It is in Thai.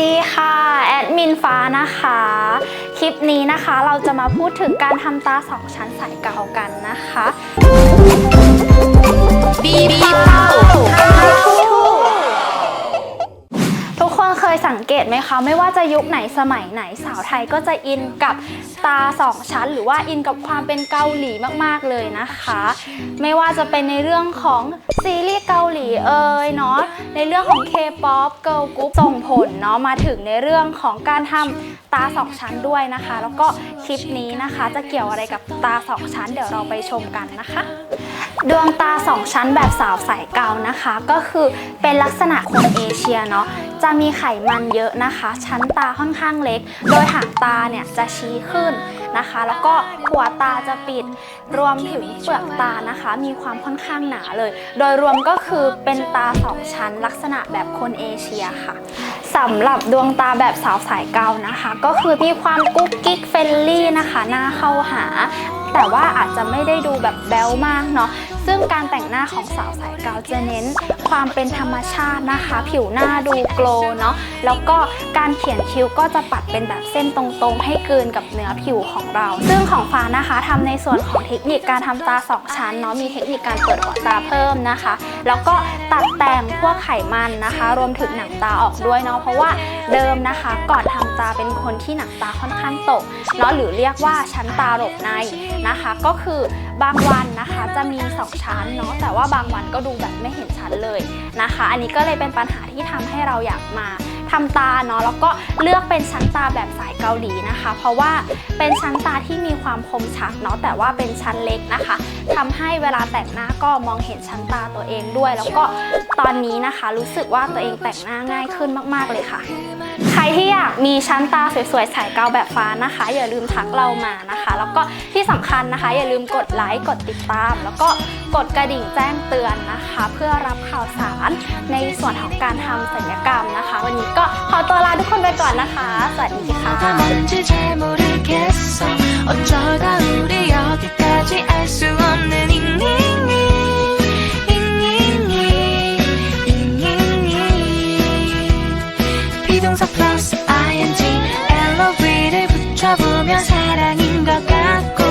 ดีค่ะ แอดมินฟ้านะคะ คลิปนี้นะคะเราจะมาพูดถึงการทำตาสองชั้นสายเกากันนะคะ เคยสังเกตไหมคะ ไม่ว่าจะยุคไหนสมัยไหนสาวไทยก็จะอินกับตาสองชั้น หรือว่าอินกับความเป็นเกาหลีมากๆเลยนะคะ ไม่ว่าจะเป็นในเรื่องของซีรีส์เกาหลีเอ่ยเนาะในเรื่องของ K-POP Girl Group ส่งผลเนาะมาถึงในเรื่องของการทำตาสองชั้นด้วยนะคะ แล้วก็คลิปนี้นะคะจะเกี่ยวอะไรกับตาสองชั้น เดี๋ยวเราไปชมกันนะคะ ดวงตาสองชั้นแบบสาวสายเกานะคะ ก็คือเป็นลักษณะคนเอเชียเนาะจะมีไขมันเยอะนะคะ ชั้นตาค่อนข้างเล็ก โดยหางตาเนี่ยจะชี้ขึ้นนะคะ แล้วก็หัวตาจะปิดรวมถึงเปลือกตานะคะ มีความค่อนข้างหนาเลย โดยรวมก็คือเป็นตาสองชั้นลักษณะแบบคนเอเชียค่ะสำหรับดวงตาแบบสาวสายเกานะคะ ก็คือมีความกุ๊กกิ๊กเฟรนลี่นะคะหน้าเข้าหา แต่ว่าอาจจะไม่ได้ดูแบบแบ๊วมากเนาะซึ่งการแต่งหน้าของสาวสายเกาจะเน้นความเป็นธรรมชาตินะคะ ผิวหน้าดูโกล์เนาะแล้วก็การเขียนคิ้วก็จะปัดเป็นแบบเส้นตรงๆ ให้เกินกับเนื้อผิวของเรา ซึ่งของฟ้านะคะทำในส่วนของเทคนิคการทำตาสองชั้นเนาะมีเทคนิคการเปิดหัวตาเพิ่มนะคะ แล้วก็ตัดแต่งพวกไขมันนะคะ รวมถึงหนังตาออกด้วยเนาะเพราะว่าเดิมนะคะก่อนทำตาเป็นคนที่หนังตาค่อนข้างตกเนาะหรือเรียกว่าชั้นตาหลบในนะคะ ก็คือบางวันนะคะจะมีสองชั้นเนาะแต่ว่าบางวันก็ดูแบบไม่เห็นชั้นเลยนะคะ อันนี้ก็เลยเป็นปัญหาที่ทำให้เราอยากมา ทำตาเนาะแล้วก็เลือกเป็นชั้นตาแบบสายเกาหลีนะคะ เพราะว่าเป็นชั้นตาที่มีความคมชัดเนาะแต่ว่าเป็นชั้นเล็กนะคะทำให้เวลาแต่งหน้าก็มองเห็นชั้นตาตัวเองด้วย แล้วก็ตอนนี้นะคะ รู้สึกว่าตัวเองแต่งหน้าง่ายขึ้นมาก ๆ เลยค่ะ ใครที่อยากมีชั้นตาสวยๆสายเกาแบบฟ้านะคะ อย่าลืมทักเรามานะคะ แล้วก็ที่สำคัญนะคะ อย่าลืมกดไลค์กดติดตาม แล้วก็กดกระดิ่งแจ้งเตือนนะคะ เพื่อรับข่าวสารในส่วนของการทำศัลยกรรมนะคะ วันนี้ก็ขอตัวลาทุกคนไปก่อนนะคะ สวัสดีค่ะ 뭐가 뭔지 잘 모르겠어 어쩌다 우리 여기까지 알 수 없는 잉잉잉 잉잉잉 잉잉잉 비동사 플러스 ing LOV를 붙여보면 사랑인 것 같고